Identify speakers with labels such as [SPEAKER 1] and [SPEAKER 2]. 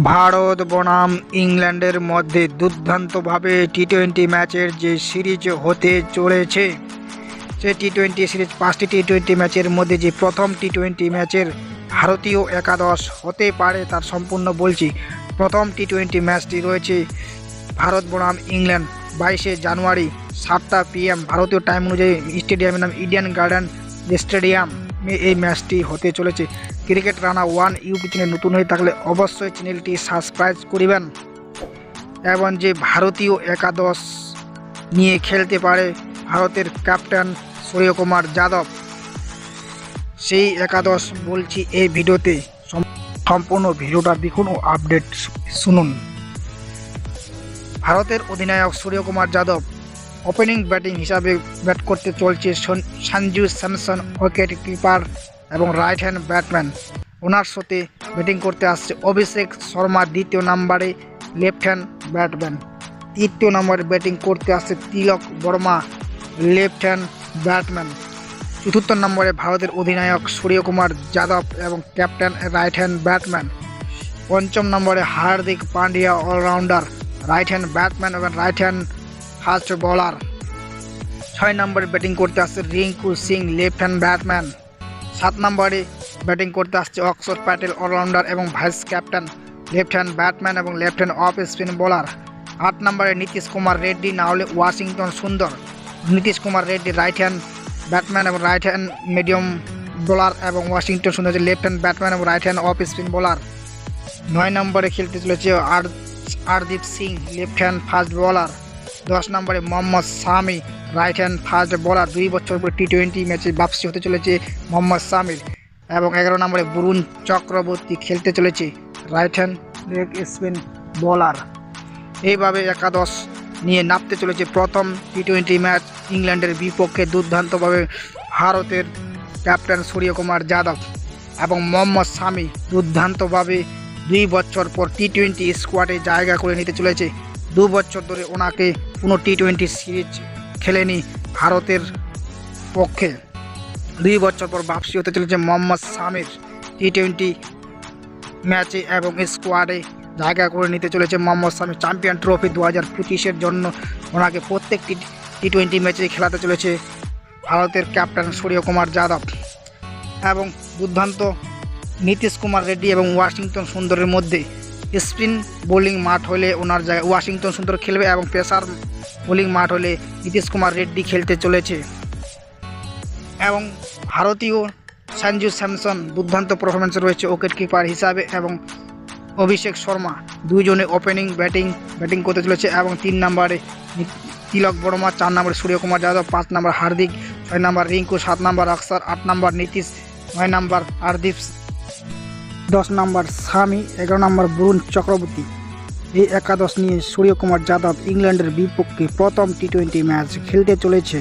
[SPEAKER 1] ভারত বনাম ইংল্যান্ডের মধ্যে দুর্দান্তভাবে টি টোয়েন্টি ম্যাচের যে সিরিজ হতে চলেছে, সে টি টোয়েন্টি সিরিজ পাঁচটি টি টোয়েন্টি ম্যাচের মধ্যে যে প্রথম টি টোয়েন্টি ম্যাচের ভারতীয় একাদশ হতে পারে তার সম্পূর্ণ বলছি। প্রথম টি টোয়েন্টি ম্যাচটি রয়েছে ভারত বনাম ইংল্যান্ড, বাইশে জানুয়ারি সাতটা পিএম ভারতীয় টাইম অনুযায়ী স্টেডিয়ামের নাম ইডেন গার্ডেন স্টেডিয়াম এই ম্যাচটি হতে চলেছে। Cricket Rana one YouTube channel নতুন হয়ে থাকলে অবশ্যই চ্যানেলটি সাবস্ক্রাইব করিবেন। এবং যে ভারতীয় একাদশ নিয়ে খেলতে পারে ভারতের ক্যাপ্টেন সূর্যকুমার যাদব, সেই একাদশ বলছি এই ভিডিওতে। সম্পূর্ণ ভিডিওটা দেখুন ও আপডেট শুনুন। ভারতের অধিনায়ক সূর্যকুমার যাদব ওপেনিং ব্যাটিং হিসাবে ব্যাট করতে চলছে সঞ্জু স্যামসন। উইকেট কিপার এবং রাইট হ্যান্ড ব্যাটম্যান ওনার সাথে ব্যাটিং করতে আসছে অভিষেক শর্মা, দ্বিতীয় নম্বরে লেফট হ্যান্ড ব্যাটম্যান তৃতীয় নম্বরে ব্যাটিং করতে আসছে Tilak Varma left hand batman চতুর্থ নম্বরে ভারতের অধিনায়ক সূর্যকুমার যাদব এবং ক্যাপ্টেন রাইট হ্যান্ড ব্যাটম্যান পঞ্চম নম্বরে Hardik Pandya allrounder right hand batman এবং রাইট হ্যান্ড ফাস্ট বোলার। ছয় নম্বরে ব্যাটিং করতে আসছে Rinku Singh, left hand batman সাত নম্বরে ব্যাটিং করতে আসছে অক্ষর প্যাটেল, অলরাউন্ডার এবং vice captain, left hand batman এবং left hand off spin bowler. আট নম্বরে নীতিশ কুমার রেড্ডি, না হলে Washington Sundar. Nitish Kumar Reddy right hand batman এবং রাইট হ্যান্ড মিডিয়াম বোলার এবং Washington Sundar left hand batman এবং right hand off spin bowler. নয় নম্বরে খেলতে চলেছে আর Arshdeep Singh, left hand fast bowler. দশ নম্বরে Mohammed Shami right hand fast bowler দুই বছর পরে টি টোয়েন্টি ম্যাচে বাপসি হতে চলেছে মোহাম্মদ শামির এবং এগারো নম্বরে বরুণ চক্রবর্তী খেলতে চলেছে right hand leg spin bowler এইভাবে একাদশ নিয়ে নামতে চলেছে প্রথম টি টোয়েন্টি ম্যাচ ইংল্যান্ডের বিপক্ষে দুর্দান্তভাবে ভারতের ক্যাপ্টেন সূর্যকুমার যাদব এবং মোহাম্মদ শামি দুর্দান্তভাবে দুই বছর পর টি টোয়েন্টি স্কোয়াডে জায়গা করে নিতে চলেছে। দু বছর ধরে ওনাকে কোনো টি টোয়েন্টি সিরিজ খেলেনি ভারতের পক্ষে। দুই বছর পর বাপসি হতে চলেছে মোহাম্মদ শামির টি টোয়েন্টি ম্যাচে এবং স্কোয়াডে জায়গা করে নিতে চলেছে মোহাম্মদ শামি চ্যাম্পিয়ন ট্রফি দু হাজার পঁচিশের জন্য। ওনাকে প্রত্যেকটি টি টোয়েন্টি ম্যাচে খেলাতে চলেছে ভারতের ক্যাপ্টেন সূর্য কুমার যাদব এবং দুর্দান্ত নীতিশ কুমার রেড্ডি এবং ওয়াশিংটন সুন্দরের মধ্যে। স্পিন বোলিং মাঠ হলে ওনার জায়গায় ওয়াশিংটন সুন্দর খেলবে এবং পেসার বোলিং মাঠ হলে নীতিশ কুমার রেড্ডি খেলতে চলেছে। এবং ভারতীয় সঞ্জু স্যামসন দুর্দান্ত পারফরমেন্স রয়েছে উইকেট কিপার হিসাবে এবং অভিষেক শর্মা দুইজনে ওপেনিং ব্যাটিং ব্যাটিং করতে চলেছে এবং তিন নম্বরে তিলক বর্মা, চার নম্বরে সূর্যকুমার যাদব, পাঁচ নম্বর হার্দিক, ছয় নম্বর রিঙ্কু, সাত নম্বর অক্ষর আট নম্বর নীতিশ, নয় নম্বর হার্দীপ দশ নম্বর স্বামী, এগারো নম্বর বরুণ চক্রবর্তী। এই একাদশ নিয়ে সূর্যকুমার যাদব ইংল্যান্ডের বিপক্ষে প্রথম টি টোয়েন্টি ম্যাচ খেলতে চলেছে।